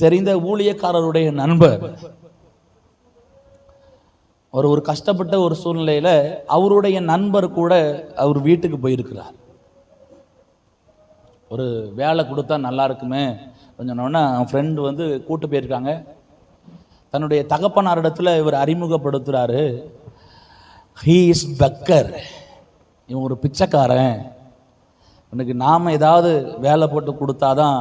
தெரிந்த ஊழியக்காரருடைய நண்பர். அவர் ஒரு கஷ்டப்பட்ட ஒரு சூழ்நிலையில அவருடைய நண்பர் கூட அவர் வீட்டுக்கு போயிருக்கிறார். ஒரு வேலை கொடுத்தா நல்லா இருக்குமே கொஞ்சம் அவன் ஃப்ரெண்டு வந்து கூட்டு போயிருக்காங்க. தன்னுடைய தகப்பனாரிடத்துல இவர் அறிமுகப்படுத்துறாரு. ஹீ இஸ் பக்கர் இவன் ஒரு பிச்சைக்காரன். உனக்கு நாம் ஏதாவது வேலை போட்டு கொடுத்தாதான்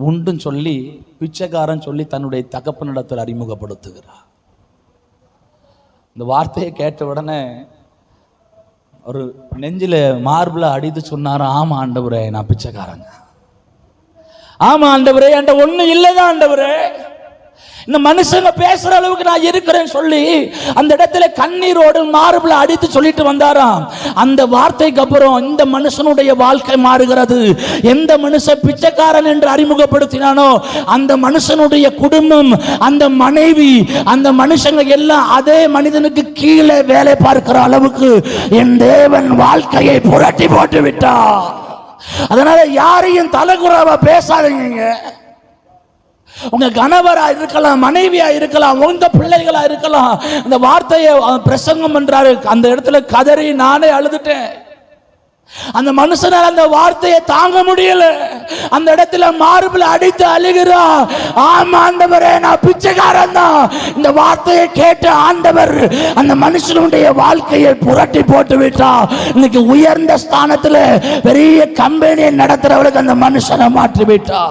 உண்டுன்னு சொல்லி பிச்சைக்காரன் சொல்லி தன்னுடைய தகப்பனிடத்தில் அறிமுகப்படுத்துகிறார். இந்த வார்த்தையை கேட்ட உடனே ஒரு நெஞ்சில் மார்பிள அடித்து சொன்னார் ஆமாம் ஆண்டவரே நான் பிச்சைக்காரங்க. ஆமாம் ஆண்டவரே என்கிட்ட ஒன்றும் இல்லைதான் ஆண்டவரே. இந்த மனுஷங்க பேசுற அளவுக்கு நான் இருக்கிறேன்னு சொல்லி அந்த இடத்துல கண்ணீரோடு மார்பிள அடித்து சொல்லிட்டு வந்தாராம். அந்த வார்த்தைக்கு அப்புறம் இந்த மனுஷனுடைய வாழ்க்கை மாறுகிறது. எந்த மனுஷன் பிச்சைக்காரன் என்று அறிமுகப்படுத்தினானோ அந்த மனுஷனுடைய குடும்பம் அந்த மனைவி அந்த மனுஷங்க எல்லாம் அதே மனிதனுக்கு கீழே வேலை பார்க்கிற அளவுக்கு என் தேவன் வாழ்க்கையை புரட்டி போட்டு விட்டார் அதனால யாரையும் தலைகுறாவா பேசாதீங்க. உங்க கணவரா இருக்கலாம் மனைவியா இருக்கலாம் உங்க பிள்ளைகளா இருக்கலாம். அந்த வார்த்தையை பிரசங்கம் பண்றாரு. அந்த இடத்துல கதறி நானே அழுதுட்டேன். அந்த மனுஷனால் அந்த வார்த்தையை தாங்க முடியல. அந்த இடத்துல மார்பில் அடித்து அழுகிறா. ஆமா ஆண்டவரே நான் பிச்சைக்காரன் தான் இந்த வார்த்தையை கேட்ட ஆண்டவர் அந்த மனுஷனுடைய வாழ்க்கையை புரட்டி போட்டு விட்டா. இன்னைக்கு உயர்ந்த ஸ்தானத்துல பெரிய கம்பெனியை நடத்துறவளுக்கு அந்த மனுஷனை மாற்றி விட்டா.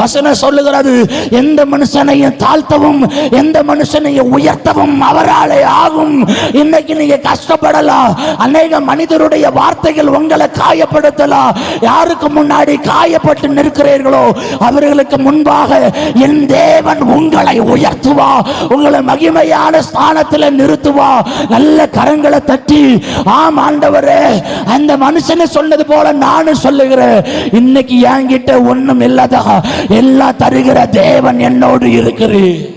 வசனம் சொல்லுகிறது எந்த மனுஷனையும் தாழ்த்தவும் எந்த மனுஷனையும் உயர்த்தவும் அவராலே ஆகும். இன்னைக்கு நீங்க கஷ்டப்படலாம் அநேக மனிதருடைய வார்த்தைகள் உங்களை காயப்படுத்தலாம் யாருக்கு முன்னாடி காயப்பட்டு நிற்கிறீர்களோ? அவர்களுக்கு முன்பாக என் தேவன் உங்களை உயர்த்துவா. உங்களை மகிமையான ஸ்தானத்தில் நிறுத்துவா. நல்ல கரங்களை தட்டி ஆம் ஆண்டவரே அந்த மனுஷனை சொன்னது போல நானும் சொல்லுகிறேன். இன்னைக்கு என்கிட்ட ஒண்ணும் இல்லதா? எல்லாம் தருகிற தேவன் என்னோடு இருக்கிறேன்